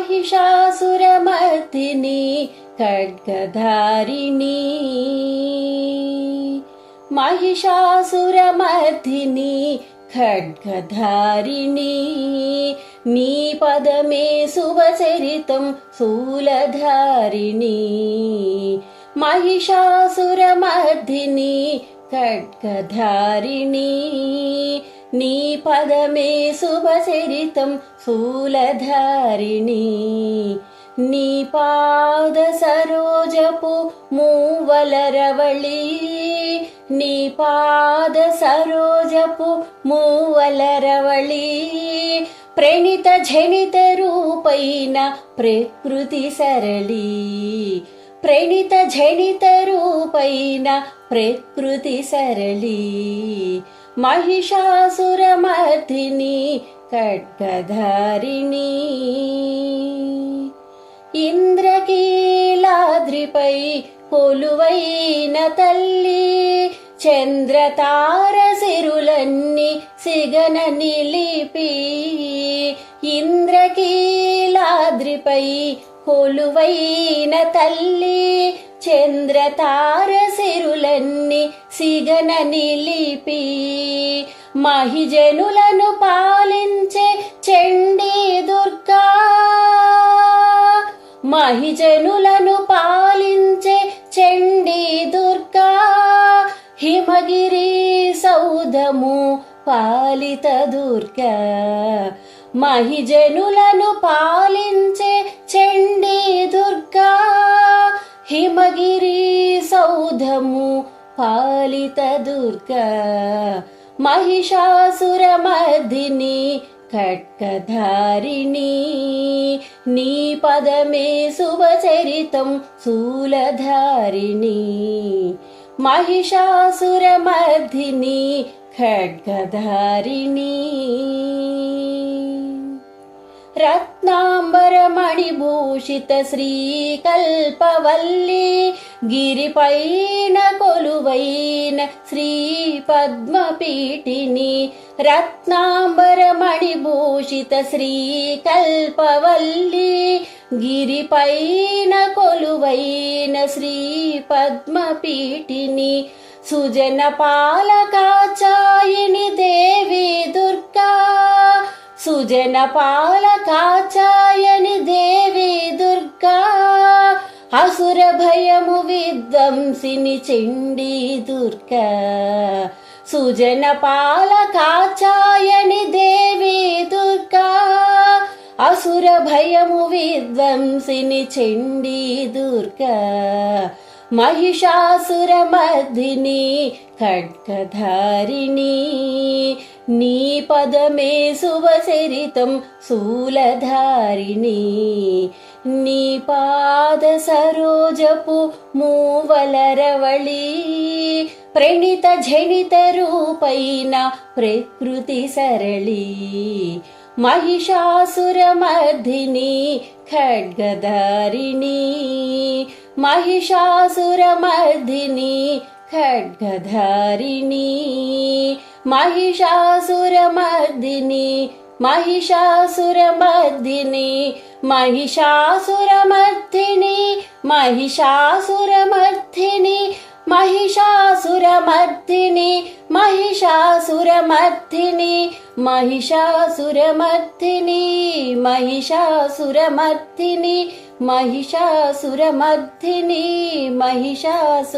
महिषासुरमर्दिनी खड्गधारिणी महिषासुरमर्दिनी खड्गधारिणी नीपदमे सुवचरितं शूलधारिणी महिषासुरमर्दिनी खड्गधारिणी నీ పదమే శుభచరితం శూలధారిణి నీ పాద సరోజపు మూవలరవళి నీ పాద సరోజపు మూవలరవళి ప్రణిత జనిత రూపైన ప్రకృతి సరళి. ప్రణిత జనిత రూపైన ప్రకృతి సరళి. మహిషాసురమర్థిని ఖడ్గధారిణి ఇంద్రకీలాద్రిపై కొలువైన తల్లి చంద్రతార సిరులన్నీ సిగన నిలిపి ఇంద్రకీలాద్రిపై కొలువైన తల్లి చంద్రతార సిరులన్నీ సిగన నిలిపి మహిజనులను పాలించే చండీ దుర్గా. మహిజనులను పాలించే చండీ దుర్గా. హిమగిరి సౌధము పాలిత దుర్గా. మహిజనులను పాలించే చండీ లలిత దుర్గా మహిషాసురమర్దిని ఖట్కధారిణి నీ పదమే శుభచరితం శూలధారిణి. महिषासुरमर्धिनी खड्गधारिणी రత్నాంబరమణిభూషిత శ్రీకల్పవల్లి గిరిపైన కొలువైన శ్రీ పద్మపీఠిని రత్నాంబరమణిభూషిత శ్రీకల్పవల్లి గిరిపైన కొలువైన శ్రీ పద్మపీఠిని సుజన పాలకాచాయిని దేవి దుర్గా సుజన పాల కాచాయని దేవి దుర్గా అసుర భయము విధ్వంసిని చెండి దుర్గా. సుజన పాల కాచాయని దేవి దుర్గా అసుర భయము విధ్వంసిని చెండి దుర్గా. महिषासुरमर्दिनी खड्गधारिणी నీ పదమే శుభచరితం శూలధారిణి నీ పాద సరోజపు మూవలరవళి ప్రణిత జనిత రూపైన ప్రకృతి సరళి महिषासुरमर्दिनी खड्गधारिणी महिषासुरमर्दिनी खड्गधारिणी। महिषासुरमर्दिनी महिषासुरमर्दिनी महिषासुरमर्दिनी महिषासुरमर्दिनी महिषासुरमर्दिनी महिषासुरमर्दिनी महिषासुरमर्दिनी महिषासुरमर्दिनी महिषासुरमर्दिनी महिषासुरमर्दिनी